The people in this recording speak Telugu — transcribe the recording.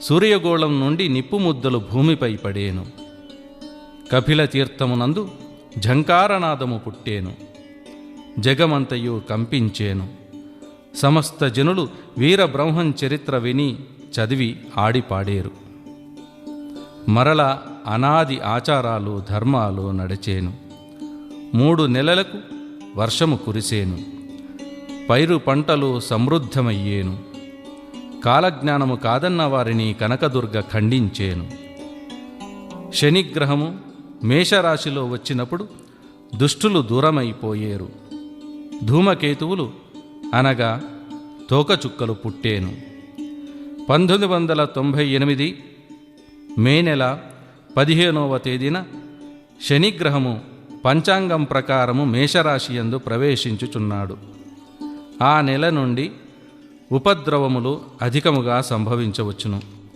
సూర్యగోళం నుండి నిప్పు ముద్దలు భూమిపై పడేను. కపిల తీర్థమునందు ఝంకారనాదము పుట్టేను. జగమంతయు కంపించేను. సమస్త జనులు వీరబ్రహ్మం చరిత్ర విని చదివి ఆడిపాడేరు. మరల అనాది ఆచారాలు ధర్మాలు నడిచేను. మూడు నెలలకు వర్షము కురిసేను. పైరు పంటలు సమృద్ధమయ్యేను. కాలజ్ఞానము కాదన్న వారిని కనకదుర్గ ఖండించేను. శనిగ్రహము మేషరాశిలో వచ్చినప్పుడు దుష్టులు దూరమైపోయేరు. ధూమకేతువులు అనగా తోకచుక్కలు పుట్టేను. పంతొమ్మిది వందల తొంభై ఎనిమిది మే నెల పదిహేనవ తేదీన శనిగ్రహము పంచాంగం ప్రకారము మేషరాశి యందు ప్రవేశించుచున్నాడు. ఆ నెల నుండి ఉపద్రవములు అధికముగా సంభవించవచ్చును.